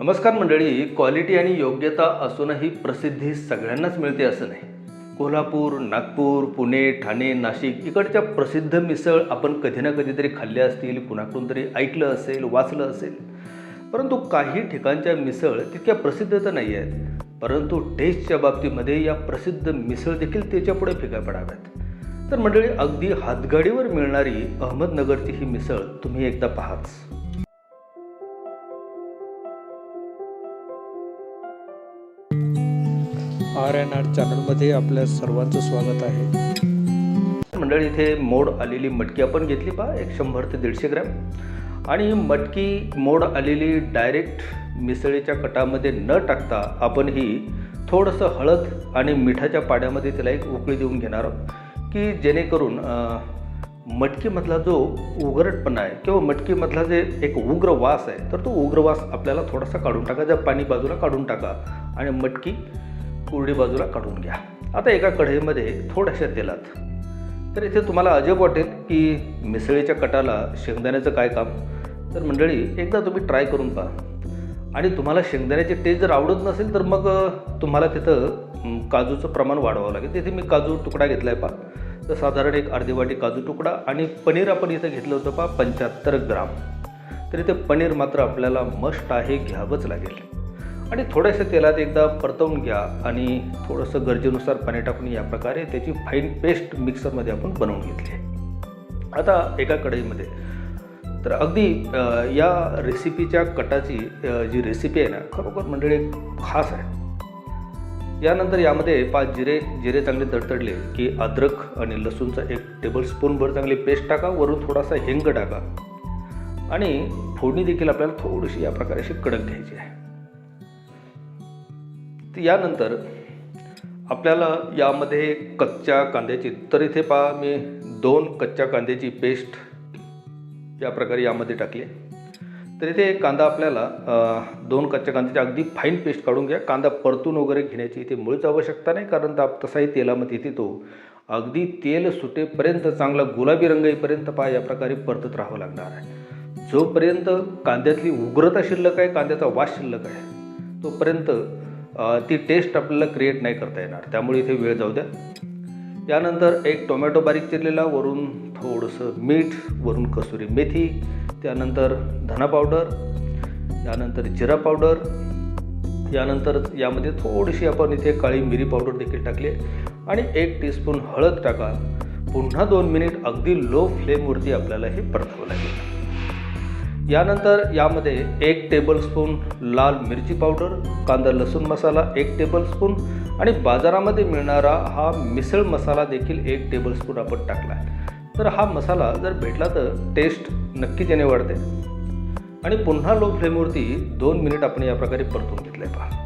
नमस्कार मंडळी क्वालिटी आणि योग्यता असूनही प्रसिद्धी सगळ्यांनाच मिळते असं नाही. कोल्हापूर नागपूर पुणे ठाणे नाशिक इकडच्या प्रसिद्ध मिसळ आपण कधी ना कधीतरी खाल्ल्या असतील कुणाकडून तरी ऐकलं असेल वाचलं असेल. परंतु काही ठिकाणच्या मिसळ तितक्या प्रसिद्ध तर नाही आहेत. परंतु टेस्टच्या बाबतीमध्ये या प्रसिद्ध मिसळ देखील त्याच्यापुढे फिका पडाव्यात. तर मंडळी अगदी हातगाडीवर मिळणारी अहमदनगरची ही मिसळ तुम्ही एकदा पाहाच. आर एन आर चॅनलमध्ये आपल्या सर्वांचं स्वागत आहे. मंडळी इथे मोड आलेली मटकी आपण घेतली पा एक शंभर ते दीडशे ग्रॅम. आणि मटकी मोड आलेली डायरेक्ट मिसळीच्या कटामध्ये न टाकता आपण ही थोडंसं हळद आणि मिठाच्या पाण्यामध्ये त्याला एक उकळी देऊन घेणार आहोत की जेणेकरून मटकीमधला जो उघरटपणा आहे किंवा मटकीमधला जे एक उग्र वास आहे तर तो उग्र वास आपल्याला थोडासा काढून टाका ज्या पाणी बाजूला काढून टाका. आणि मटकी कोरडी बाजूला काढून घ्या. आता एका कढईमध्ये थोड्याशा तेलात. तर इथे तुम्हाला अजब वाटेल की मिसळीच्या कटाला शेंगदाण्याचं काय काम? तर मंडळी एकदा तुम्ही ट्राय करून पहा. आणि तुम्हाला शेंगदाण्याची टेस्ट जर आवडत नसेल तर मग तुम्हाला तिथं काजूचं प्रमाण वाढवावं लागेल. तिथे मी काजू तुकडा घेतला आहे पहा. तर साधारण एक अर्धी वाटी काजू तुकडा आणि पनीर आपण इथं घेतलं होतं पहा पंच्याहत्तर ग्राम. तर इथे पनीर मात्र आपल्याला मस्ट आहे घ्यावंच लागेल. आणि थोड्याशा तेलात एकदा परतवून घ्या आणि थोडंसं गरजेनुसार पाणी टाकून या प्रकारे त्याची फाईन पेस्ट मिक्सरमध्ये आपण बनवून घेतली आहे. आता एका कढईमध्ये. तर अगदी या रेसिपीच्या कटाची जी रेसिपी आहे ना खरोखर मंडळी खास आहे. यानंतर यामध्ये पाच जिरे जिरे चांगले तडतडले की अद्रक आणि लसूणचा एक टेबलस्पूनभर चांगली पेस्ट टाका वरून थोडासा हिंग टाका. आणि फोडणी देखील आपल्याला थोडीशी या प्रकारे अशी कडक घ्यायची आहे. यानंतर आपल्याला यामध्ये कच्च्या कांद्याची तर इथे पहा मी दोन कच्च्या कांद्याची पेस्ट या प्रकारे यामध्ये टाकली. तर इथे कांदा आपल्याला दोन कच्च्या कांद्याची अगदी फाईन पेस्ट काढून घ्या. कांदा परतून वगैरे घेण्याची इथे मुळीच आवश्यकता नाही कारण ता तसाही तेलामध्ये इथे तो अगदी तेल सुटेपर्यंत चांगला गुलाबी रंग येईपर्यंत पहा या प्रकारे परतत राहावं लागणार आहे. जोपर्यंत कांद्यातली उग्रता शिल्लक आहे कांद्याचा वास शिल्लक आहे तोपर्यंत ती टेस्ट आपल्याला क्रिएट नाही करता येणार. त्यामुळे इथे वेळ जाऊ द्या. यानंतर एक टोमॅटो बारीक चिरलेला वरून थोडंसं मीठ वरून कसुरी मेथी त्यानंतर धना पावडर यानंतर जिरा पावडर यानंतर यामध्ये थोडीशी आपण इथे काळी मिरी पावडर देखील टाकली आणि एक टीस्पून हळद टाका. पुन्हा दोन मिनिट अगदी लो फ्लेमवरती आपल्याला हे परतावं लागेल. यानंतर यामध्ये एक टेबलस्पून लाल मिरची पावडर कांदा लसूण मसाला एक टेबलस्पून आणि बाजारामध्ये मिळणारा हा मिसळ मसाला देखील एक टेबलस्पून आपण टाकला तर हा मसाला जर भेटला तर टेस्ट नक्कीच याने वाढते. आणि पुन्हा लो फ्लेमवरती दोन मिनिट आपण या प्रकारे परतून घेतलं आहे पहा.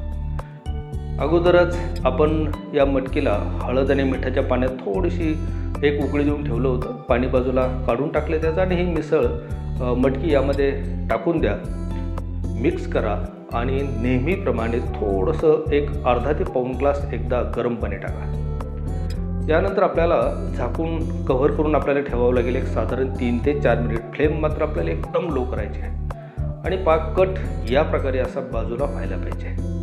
अगोदरच आपण या मटकीला हळद आणि मिठाच्या पाण्यात थोडीशी एक उकळी देऊन ठेवलं होतं. पाणी बाजूला काढून टाकले त्याचं आणि ही मिसळ मटकी यामध्ये टाकून द्या. मिक्स करा आणि नेहमीप्रमाणे थोडंसं एक अर्धा ते पाऊण ग्लास एकदा गरम पाणी टाका. यानंतर आपल्याला झाकून कव्हर करून आपल्याला ठेवावं लागेल. एक साधारण तीन ते चार मिनिट फ्लेम मात्र आपल्याला एकदम लो करायची आहे. आणि पाक कट या प्रकारे असा बाजूला व्हायला पाहिजे.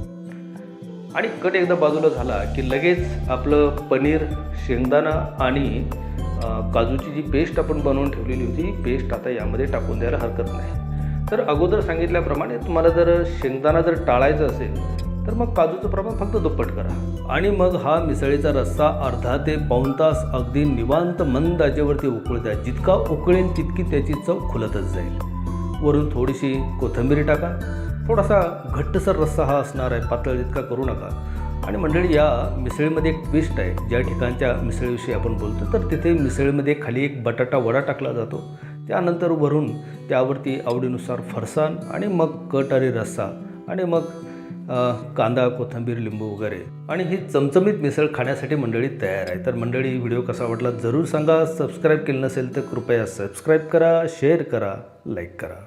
आणि कट एकदा बाजूला झाला की लगेच आपलं पनीर शेंगदाणा आणि काजूची जी पेस्ट आपण बनवून ठेवलेली होती पेस्ट आता यामध्ये टाकून द्यायला हरकत नाही. तर अगोदर सांगितल्याप्रमाणे तुम्हाला जर शेंगदाणा जर टाळायचं असेल तर मग काजूचं प्रमाण फक्त दुप्पट करा. आणि मग हा मिसळीचा रस्सा अर्धा ते पाऊण तास अगदी निवांत मंद आजेवरती उकळू द्या. जितका उकळेल तितकी त्याची चव खुलतच जाईल. वरून थोडीशी कोथिंबीर टाका. थोडासा घट्टसर रस्सा हा असणार आहे पातळ इतका करू नका. आणि मंडळी या मिसळीमध्ये एक ट्विस्ट आहे. ज्या ठिकाणच्या मिसळीविषयी आपण बोलतो तर तिथे मिसळीमध्ये खाली एक बटाटा वडा टाकला जातो. त्यानंतर वरून त्यावरती आवडीनुसार फरसाण आणि मग कट आणि रस्सा आणि मग कांदा कोथिंबीर लिंबू वगैरे. आणि ही चमचमीत मिसळ खाण्यासाठी मंडळी तयार आहे. तर मंडळी व्हिडिओ कसा वाटला जरूर सांगा. सबस्क्राईब केलं नसेल तर कृपया सबस्क्राईब करा शेअर करा लाईक करा.